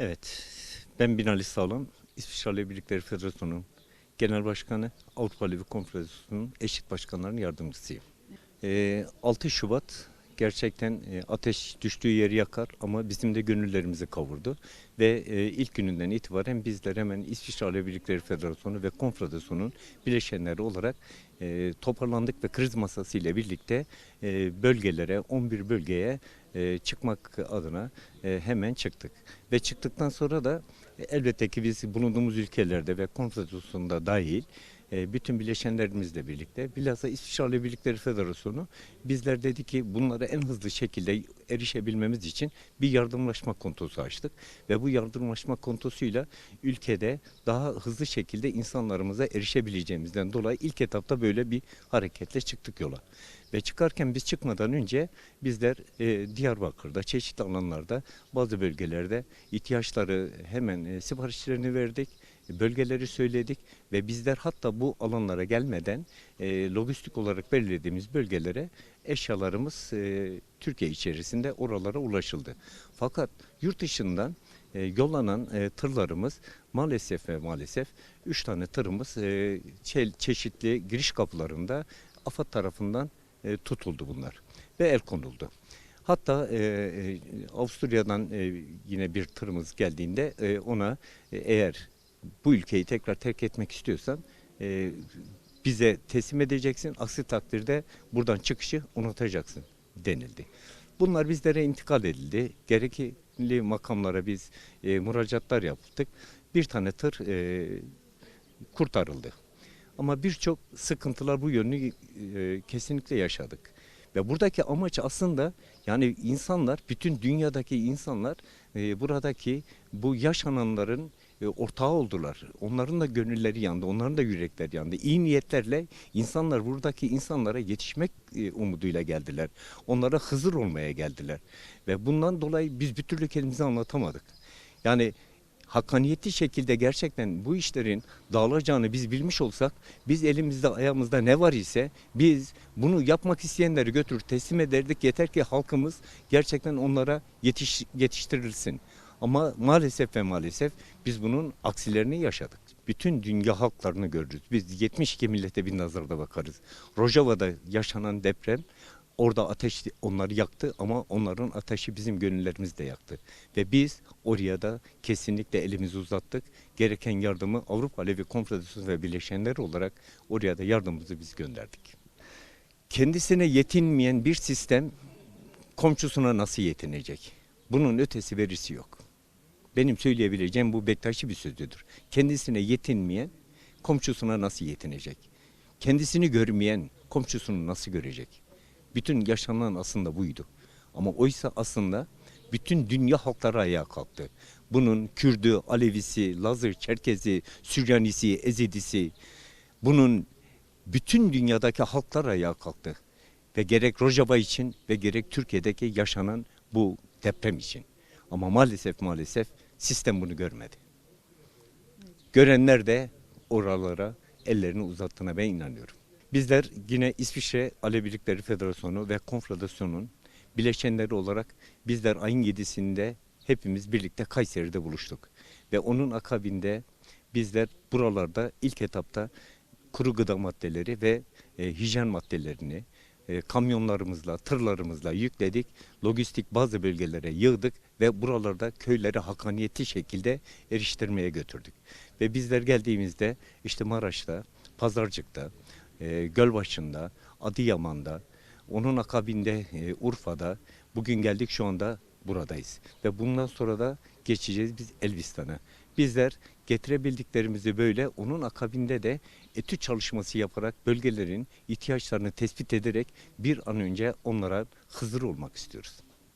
Evet, ben Binali Sağlam, İsviçre Birlikleri Federasyonu Genel Başkanı, Avrupa Alevi Konfederasyonu'nun eşit başkanlarının yardımcısıyım. Ee, 6 Şubat gerçekten e, ateş düştüğü yeri yakar ama bizim de gönüllerimizi kavurdu. Ve e, ilk gününden itibaren bizler hemen İsviçre Alevi Birlikleri Federasyonu ve Konfederasyonu'nun bileşenleri olarak e, toparlandık ve kriz masası ile birlikte bölgelere, 11 bölgeye çıkmak adına hemen çıktık. Ve çıktıktan sonra da elbette ki biz bulunduğumuz ülkelerde ve konfederasyonda dahil bütün bileşenlerimizle birlikte bilhassa Alevi Birlikleri Federasyonu bizler dedi ki bunlara en hızlı şekilde erişebilmemiz için bir yardımlaşma kontosu açtık ve bu yardımlaşma kontosuyla ülkede daha hızlı şekilde insanlarımıza erişebileceğimizden dolayı ilk etapta böyle bir hareketle çıktık yola. Ve çıkarken biz çıkmadan önce bizler e, Diyarbakır'da çeşitli alanlarda bazı bölgelerde ihtiyaçları hemen e, siparişlerini verdik bölgeleri söyledik ve bizler hatta bu alanlara gelmeden e, lojistik olarak belirlediğimiz bölgelere eşyalarımız e, Türkiye içerisinde oralara ulaşıldı. Fakat yurt dışından e, yollanan e, tırlarımız maalesef ve maalesef 3 tane tırımız e, çe- çeşitli giriş kapılarında AFAD tarafından e, tutuldu bunlar ve el konuldu. Hatta e, e, Avusturya'dan e, yine bir tırımız geldiğinde e, ona e, eğer bu ülkeyi tekrar terk etmek istiyorsan e, bize teslim edeceksin. Aksi takdirde buradan çıkışı unutacaksın denildi. Bunlar bizlere intikal edildi. Gerekli makamlara biz e, müracaatlar yaptık. Bir tane tır e, kurtarıldı. Ama birçok sıkıntılar bu yönünü e, kesinlikle yaşadık. Ve buradaki amaç aslında yani insanlar, bütün dünyadaki insanlar e, buradaki bu yaşananların ortağı oldular. Onların da gönülleri yandı, onların da yürekleri yandı. İyi niyetlerle insanlar buradaki insanlara yetişmek e, umuduyla geldiler. Onlara Hızır olmaya geldiler. Ve bundan dolayı biz bir türlü kendimizi anlatamadık. Yani hakkaniyetli şekilde gerçekten bu işlerin dağılacağını biz bilmiş olsak biz elimizde ayağımızda ne var ise biz bunu yapmak isteyenleri götürür teslim ederdik yeter ki halkımız gerçekten onlara yetiş, yetiştirilsin. Ama maalesef ve maalesef biz bunun aksilerini yaşadık. Bütün dünya halklarını görürüz. Biz 72 millete bir nazarda bakarız. Rojava'da yaşanan deprem Orada ateş onları yaktı ama onların ateşi bizim gönüllerimizi de yaktı. Ve biz oraya da kesinlikle elimizi uzattık. Gereken yardımı Avrupa Alevi Konfederasyonu ve bileşenler olarak oraya da yardımımızı biz gönderdik. Kendisine yetinmeyen bir sistem komşusuna nasıl yetinecek? Bunun ötesi verisi yok. Benim söyleyebileceğim bu Bektaşi bir sözüdür. Kendisine yetinmeyen komşusuna nasıl yetinecek? Kendisini görmeyen komşusunu nasıl görecek? Bütün yaşanan aslında buydu. Ama oysa aslında bütün dünya halkları ayağa kalktı. Bunun Kürdü, Alevisi, Lazır, Çerkezi, Süryanisi, Ezidisi, bunun bütün dünyadaki halklar ayağa kalktı. Ve gerek Rojava için ve gerek Türkiye'deki yaşanan bu deprem için. Ama maalesef maalesef sistem bunu görmedi. Görenler de oralara ellerini uzattığına ben inanıyorum. Bizler yine İsviçre Alevi Birlikleri Federasyonu ve Konfederasyon'un bileşenleri olarak bizler ayın 7'sinde hepimiz birlikte Kayseri'de buluştuk. Ve onun akabinde bizler buralarda ilk etapta kuru gıda maddeleri ve e, hijyen maddelerini e, kamyonlarımızla, tırlarımızla yükledik. Lojistik bazı bölgelere yığdık ve buralarda köylere hakaniyetli şekilde eriştirmeye götürdük. Ve bizler geldiğimizde işte Maraş'ta, Pazarcık'ta, e, Gölbaşı'nda, Adıyaman'da, onun akabinde e, Urfa'da, bugün geldik şu anda buradayız. Ve bundan sonra da geçeceğiz biz Elbistan'a. Bizler getirebildiklerimizi böyle onun akabinde de etü çalışması yaparak bölgelerin ihtiyaçlarını tespit ederek bir an önce onlara hızır olmak istiyoruz.